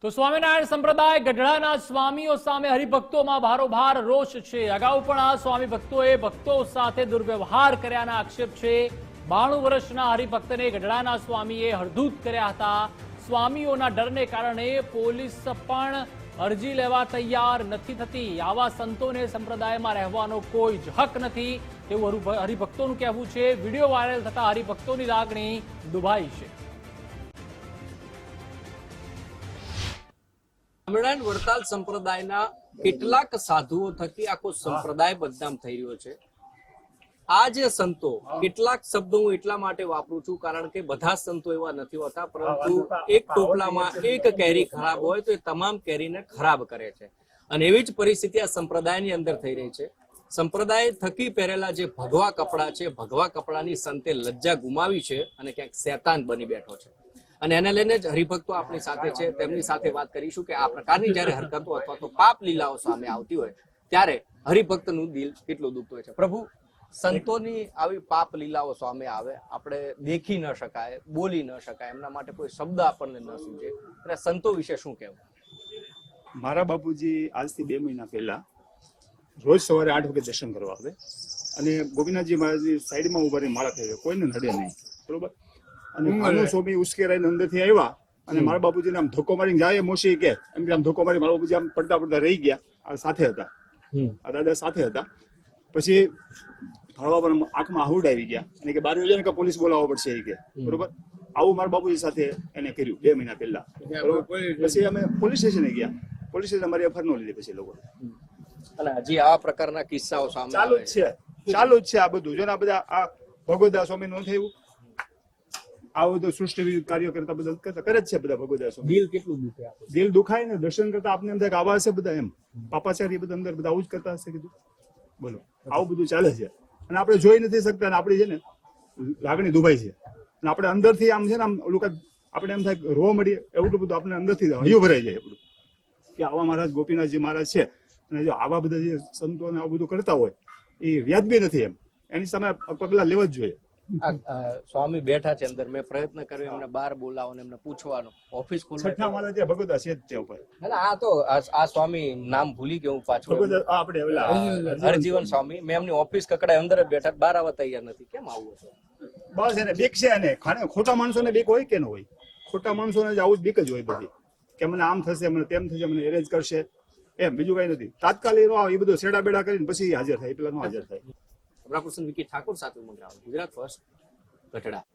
તો સ્વામિનારાયણ સંપ્રદાય ગઢડાના સ્વામીઓ સામે હરિભક્તોમાં ભારોભાર રોષ છે. અગાઉ પણ આ સ્વામી ભક્તોએ ભક્તો સાથે દુર્વ્યવહાર કર્યાના આક્ષેપ છે. બાણું વર્ષના હરિભક્તને ગઢડાના સ્વામીએ હળધૂત કર્યા હતા. સ્વામીઓના ડરને કારણે પોલીસ પણ અરજી લેવા તૈયાર નથી થતી. આવા સંતોને સંપ્રદાયમાં રહેવાનો કોઈ જ હક નથી. તેવું હરુ- હરિભક્તોનું કહેવું છે. વીડિયો વાયરલ થતા હરિભક્તોની લાગણી દુભાઈ છે. સ્વામિનારાયણ વડતાલ સંપ્રદાયના કેટલાક સાધુઓ થકી આખો સંપ્રદાય બદનામ થઈ રહ્યો છે. આ જે સંતો કેટલાક શબ્દો હું એટલા માટે વાપરું છું કારણ કે બધા સંતો એવા નથી હોતા પરંતુ એક ટોપલામાં એક કેરી ખરાબ હોય તો એ તમામ કેરીને ખરાબ કરે છે. અને એવી જ પરિસ્થિતિ આ સંપ્રદાયની અંદર થઈ રહી છે. સંપ્રદાય થકી પહેરેલા જે ભગવા કપડા છે ભગવા કપડાની સંતે લજ્જા ગુમાવી છે અને ક્યાંક શેતાન બની બેઠો છે. અને એને લઈને જ હરિભક્તો આપણી સાથે છે, તેમની સાથે વાત કરીશું કે આ પ્રકારની જ્યારે હરકતો અથવા તો પાપ લીલાઓ સામે આવતી હોય, ત્યારે હરિભક્તનું દિલ કેટલું દુખતું હોય છે? પ્રભુ, સંતોની આવી પાપ લીલાઓ સામે આવે, આપણે દેખી ન શકાય, બોલી ન શકાય, એમના માટે કોઈ શબ્દ આપણને ન સૂચે અને સંતો વિશે શું કહેવું? મારા બાપુજી આજથી બે મહિના પહેલા રોજ સવારે આઠ વાગે દર્શન કરવા આવે. અને ગોપીનાથજી મહારાજની સાઈડમાં ઊભા રહી માળા થઈ કોઈને નડે નહીં. બરોબર? અને ભાનુ સ્વામી ઉશ્કેરાઈને અંદરથી આવ્યા અને મારા બાપુજીને આમ ધક્કો મારીને જાય મોશી કે એમ આમ ધક્કો મારી મારા બાપુજી આમ પડતા પડતા રહી ગયા આ સાથે હતા. આ દાદા સાથે હતા. પછી હળવા પર આંખમાં આહુડ આવી ગયા. અને કે બાર વાગ્યા કે પોલીસ બોલાવવા પડશે એ કે. બરોબર? આવું મારા બાપુજી સાથે એને કર્યું બે મહિના પહેલા. પછી અમે પોલીસ સ્ટેશને ગયા. પોલીસ સ્ટેશન અમારી એફઆર નો લીધી પછી લોકો અને હજી આવા પ્રકારના કિસ્સાઓ સામે ચાલુ જ છે. ચાલુ જ છે આ બધું. જો ને આ બધા આ ભગવદા સ્વામી નો થયું આ બધું સૃષ્ટિ કાર્ય કરતા બધા કરતા કરે જ છે બધા ભગવદાસો દિલ કેટલું દુખે દિલ દુખાય ને દર્શન કરતા આપને એમ થાય કે આવા હશે બધા એમ. પાપાચાર્ય બધા અંદર બધા આવું જ કરતા હશે કીધું. બોલો આવું બધું ચાલે છે. અને આપણે જોઈ નથી શકતા અને આપણી છે ને લાગણી દુભાઈ છે. અને આપણે અંદરથી આમ છે ને આમ લોકો આપણે એમ થાય રોવા મળીએ એવું બધું આપણે અંદરથી હૈયું ભરાઈ જાય એવું કે આવા મહારાજ ગોપીનાથજી મહારાજ છે. અને જો આવા બધા જે સંતો ને આવું બધું કરતા હોય એ વ્યાજબી નથી એમ. એની સામે પગલા લેવા જ જોઈએ. સ્વામી બેઠા છે અંદર. મેં પ્રયત્ન કર્યો એમને બહાર બોલાવો ને એમને પૂછવાનો. ઓફિસ છઠ્ઠા માળા ત્યાં ભગવદા છે જ ઉપર. એટલે આ તો આ સ્વામી નામ ભૂલી ગયો હું પાછું. આપણે હરજીવન સ્વામી. મેં એમની ઓફિસ કકડાય અંદર બેઠા બહાર આવવા તૈયાર નથી. કેમ આવું છે બસ એને બીક છે એને. ખોટા માણસોને બીક હોય કે ન હોય? ખોટા માણસોને જ આવું જ બીક જ હોય બધી. કે મને આમ થશે મને તેમ થશે મને એરેન્જ કરશે. એમ બીજું કઈ નથી. તાત્કાલિક આવે એ બધું સેડા બેડા કરીને પછી હાજર થાય પેલા નો હાજર થાય. પ્રભુસન વિકી ઠાકોર સાથે મંગરાવ ગુજરાત ફર્સ્ટ ગઢડા.